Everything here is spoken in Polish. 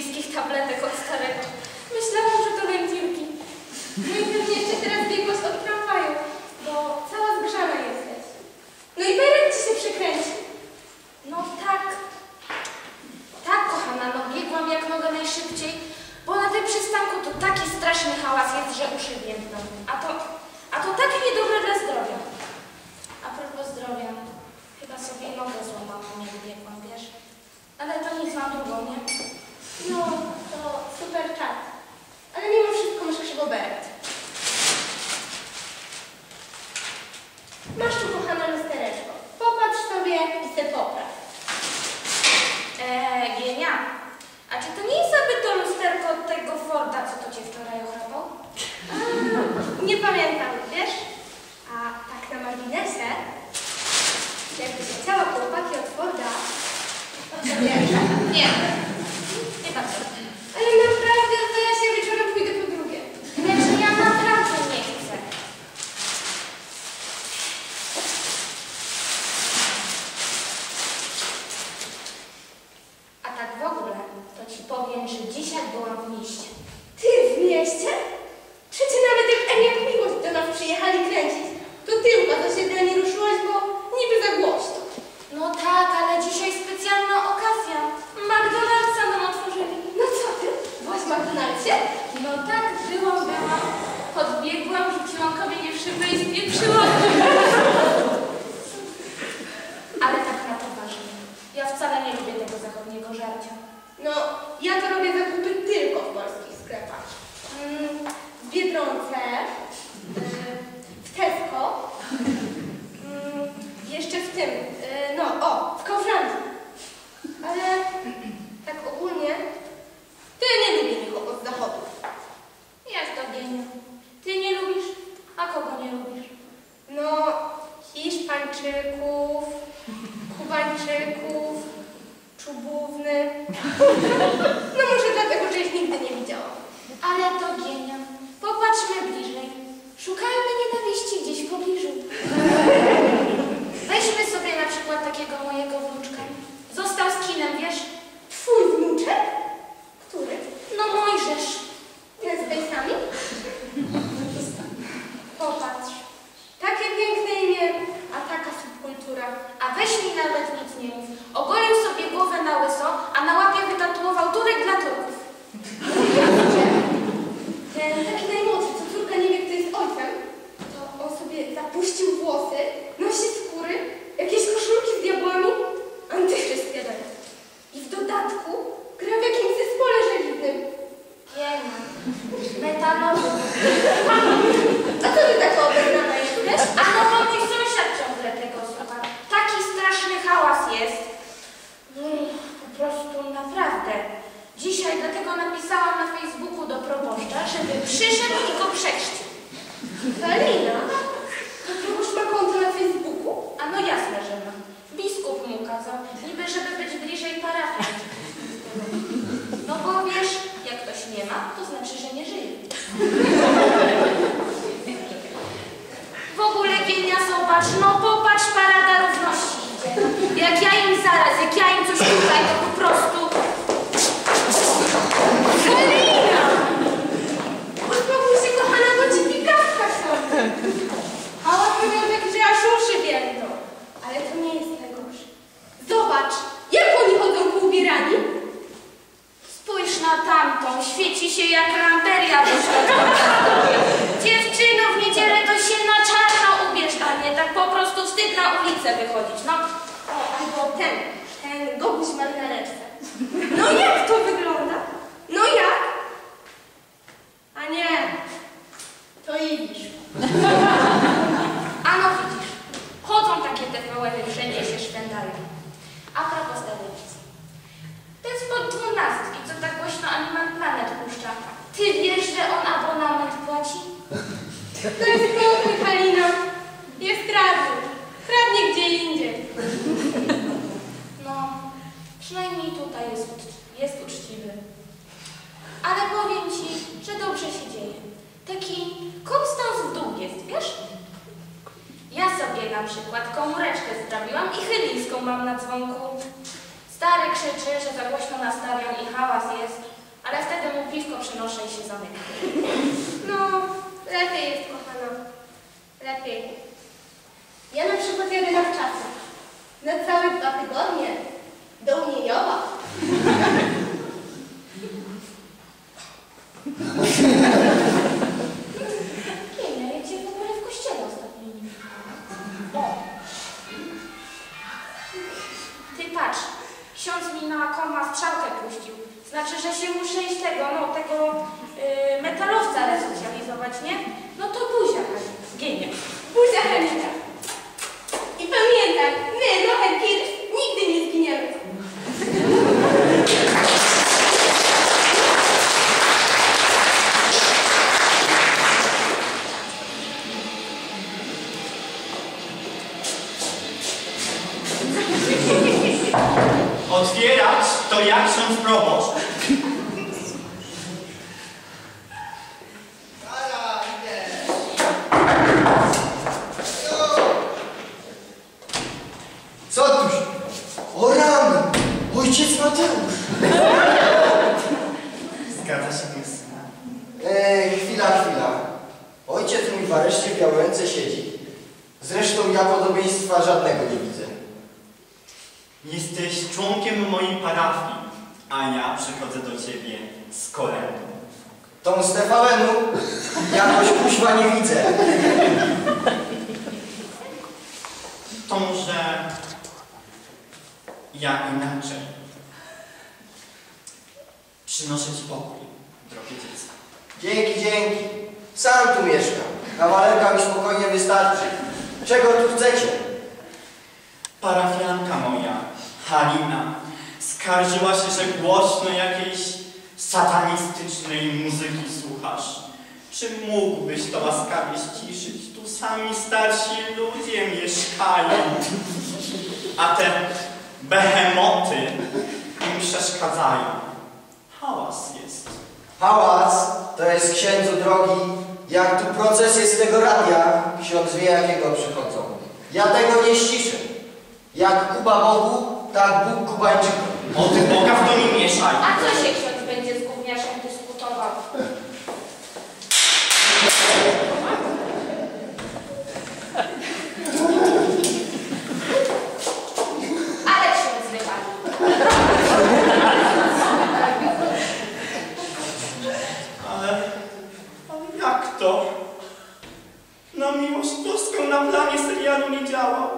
niebieskich tabletek od starego. Myślałam, że to wędzinki. No i pewnie jeszcze teraz biegłeś od tramwaju, bo cała zgrzana jesteś. No i beret ci się przekręci. No tak. Tak, kochana, no biegłam jak mogę najszybciej, bo na tym przystanku to taki straszny hałas jest, że uszy więdną. A to, a to takie niedobre dla zdrowia. A propos zdrowia, chyba sobie nogę złamałam, jak biegłam, wiesz? Ale to nic na drugą, nie? No, to super czas. Ale mimo wszystko masz krzywo beret. Masz tu kochana lustereczko. Popatrz sobie i se popraw. Eee, Gienia, a czy to nie jest aby to lusterko od tego Forda, co to cię wczoraj ochrapał? A, nie pamiętam, wiesz? A tak na marginesie, jakbyś chciała chłopaki od Forda, to wiesz, Nie, nie patrzę. ale naprawdę to ja się wieczorem pójdę po drugie. Lecz ja naprawdę nie chcę. A tak w ogóle, to ci powiem, że dzisiaj byłam w mieście. Ty w mieście? Przecie nawet jak Eniak Miłość do nas przyjechali kręcić, to tyłka do siebie nie ruszyłaś, bo niby za głośno. No tak, ale dzisiaj specjalna okazja. McDonald'sa nam otworzyli. No co ty? Byłaś w McDonaldzie? No tak, byłam, byłam. Podbiegłam, rzuciłam kamienie w szybę i spieprzyłam. Ale tak na poważnie. Ja wcale nie lubię tego zachodniego żarcia. No, ja to robię zakupy tylko w polskich sklepach. Mm, w Biedronce, ハハハハ! A no bo mój sąsiad ciągle tego słucha. Taki straszny hałas jest. Mm, Po prostu naprawdę. Dzisiaj dlatego napisałam na Facebooku do proboszcza, żeby przyszedł i go przechrzcił. Halina? To proboszcz ma konto na Facebooku? A no jasne, że ma. Biskup mu kazał, niby żeby być bliżej parafii. No bo wiesz, jak ktoś nie ma, to znaczy, że nie żyje. W ogóle Gienia, zobacz, no popatrz, parada równości idzie. Jak ja im zaraz, jak ja im coś tutaj, to po prostu... Halina! Uspokój się, kochana, bo ci pikawka. Hałas miał taki, że aż uszy więdą. Ale to nie jest najgorsze. Zobacz, jak oni chodzą poubierani. Spójrz na tamtą, świeci się jak lamperia do ulicę wychodzić. No, O, albo ten, ten gobuś marynareczce. No jak to wygląda? No jak? A nie, to idziesz. a no widzisz, chodzą takie TVN-y, wszędzie się szwędają. A propos telewizji. Ten spod dwunastki, co tak głośno Animal Planet puszcza. Ty wiesz, że on abonament płaci? To jest piękny, Halina. Jest radny. Kradnie gdzie indziej. No, przynajmniej tutaj jest, ucz- jest uczciwy. Ale powiem ci, że dobrze się dzieje. Taki Konstans w dół jest, wiesz? Ja sobie na przykład komóreczkę sprawiłam i chylińską mam na dzwonku. Stary krzyczy, że za głośno nastawiam i hałas jest, ale wtedy mu piwko przynoszę i się zamyka. No, lepiej jest, kochana. Lepiej. Ja na przykład jadę na wczasy. Na całe dwa tygodnie. Do Uniejowa. Otwierać to jak ksiądz proboszcz. Co tuż? O rany! Ojciec Mateusz! Zgadza się jest. Ej, chwila, chwila. Ojciec mój w areszcie w Białęce siedzi. Zresztą ja podobieństwa żadnego nie widzę. Jesteś członkiem mojej parafii, a ja przychodzę do ciebie z kolendą. Tą Stefałenu jakoś kuźwa nie widzę. To może ja inaczej. Przynoszę ci pokój, drogie dziecko. Dzięki, dzięki. Sam tu mieszkam. Kawalerka mi spokojnie wystarczy. Czego tu chcecie? Parafianka moja, Halina, skarżyła się, że głośno jakiejś satanistycznej muzyki słuchasz. Czy mógłbyś to łaskawie ściszyć? Tu sami starsi ludzie mieszkają. A te behemoty im przeszkadzają. Hałas jest. Hałas to jest księdzu drogi. Jak tu procesje z tego radia, ksiądz wie jakiego przychodzą. Ja tego nie ściszę. Jak Kuba Bogu, tak, Bóg Kubańczyków. O ty Boga w to nie mieszaj. A co się ksiądz będzie z gówniarzem dyskutował? Ale ksiądz wypadł. Ale, ale jak to? Na miłość boską na planie serialu nie działał.